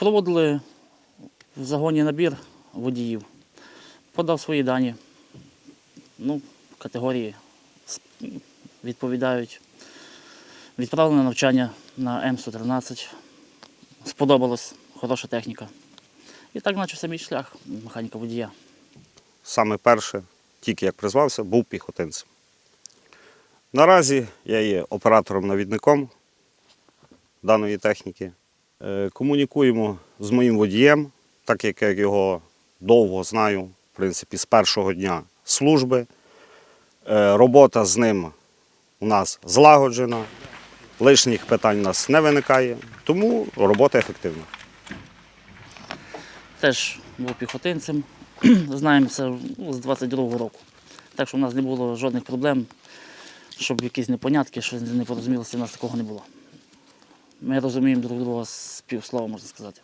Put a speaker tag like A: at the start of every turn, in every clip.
A: Проводили в загоні набір водіїв, подав свої дані. Ну, категорії відповідають. Відправили на навчання на М113. Сподобалось, хороша техніка. І так почався мій шлях механіка водія.
B: Саме перше, тільки як призвався, був піхотинцем. Наразі я є оператором-навідником даної техніки. Е, Комунікуємо з моїм водієм, так як я його довго знаю, в принципі, з першого дня служби. Е, Робота з ним у нас злагоджена, лишніх питань у нас не виникає, тому робота ефективна.
A: Теж був піхотинцем. Знаємося ну, з 22-го року. Так що в нас не було жодних проблем, щоб якісь непонятки, щось не порозумілося, у нас такого не було. Ми розуміємо друг друга з півслова, можна сказати.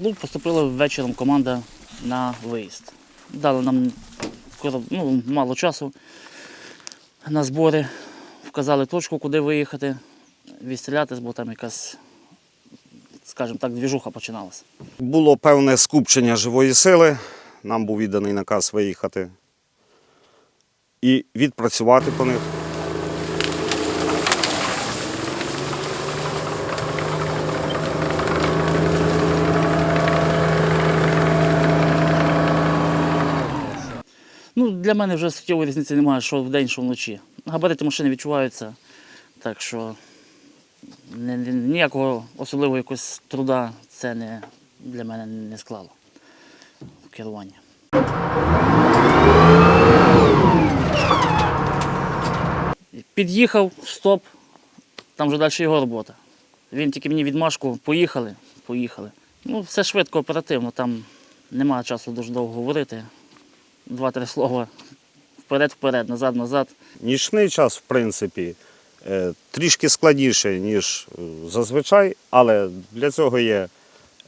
A: Ну, поступила вечором команда на виїзд. Дали нам ну, мало часу на збори, вказали точку, куди виїхати, відстрілятись, бо там якась скажімо так, двіжуха починалася.
B: Було певне скупчення живої сили. Нам був відданий наказ виїхати і відпрацювати по них.
A: Ну, для мене вже суттєвої різниці немає, що вдень, що вночі. Габарити машини відчуваються, так що ні- ні- ніякого особливого якогось труда це не, для мене не склало в керуванні. Під'їхав, стоп, там вже далі його робота. Він тільки мені відмашку, поїхали, поїхали. Ну, все швидко, оперативно, там немає часу дуже довго говорити. Два-три слова вперед-вперед, назад-назад.
B: Нічний час, в принципі, е, трішки складніше, ніж е, зазвичай, але для цього є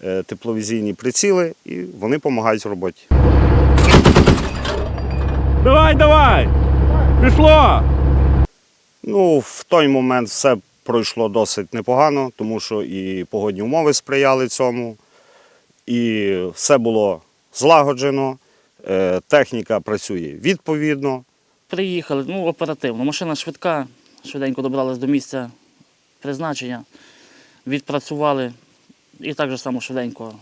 B: е, тепловізійні приціли і вони допомагають в роботі.
C: Давай, давай! Пішло!
B: Ну, в той момент все пройшло досить непогано, тому що і погодні умови сприяли цьому, і все було злагоджено, техніка працює відповідно.
A: Приїхали, ну, оперативно. Машина швидка, швиденько добралась до місця призначення, відпрацювали і так же само швиденько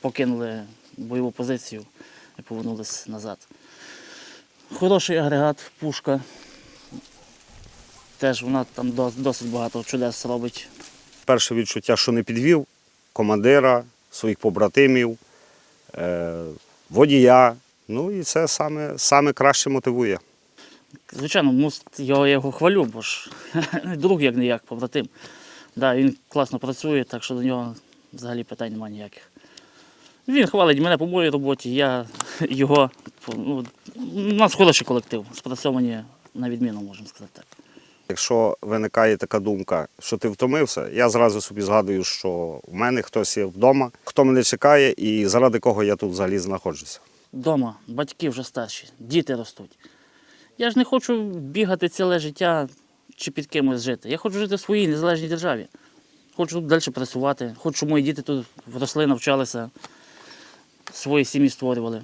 A: покинули бойову позицію і повернулись назад. Хороший агрегат, пушка. Теж вона там досить багато чудес робить.
B: Перше відчуття, що не підвів командира, своїх побратимів, е, водія. Ну і це саме, саме краще мотивує.
A: Звичайно, мус, я його хвалю, бо ж друг як не як, побратим. Да, він класно працює, так що до нього взагалі питань немає ніяких. Він хвалить мене по моїй роботі, я його. Ну, у нас хороший колектив, спрацьовані на відміну, можемо сказати так.
B: Якщо виникає така думка, що ти втомився, я зразу собі згадую, що в мене хтось є вдома, хто мене чекає і заради кого я тут взагалі знаходжуся.
A: Дома батьки вже старші, діти ростуть. Я ж не хочу бігати ціле життя чи під кимось жити. Я хочу жити в своїй незалежній державі. Хочу далі працювати, хочу, щоб мої діти тут росли, навчалися, свої сім'ї створювали.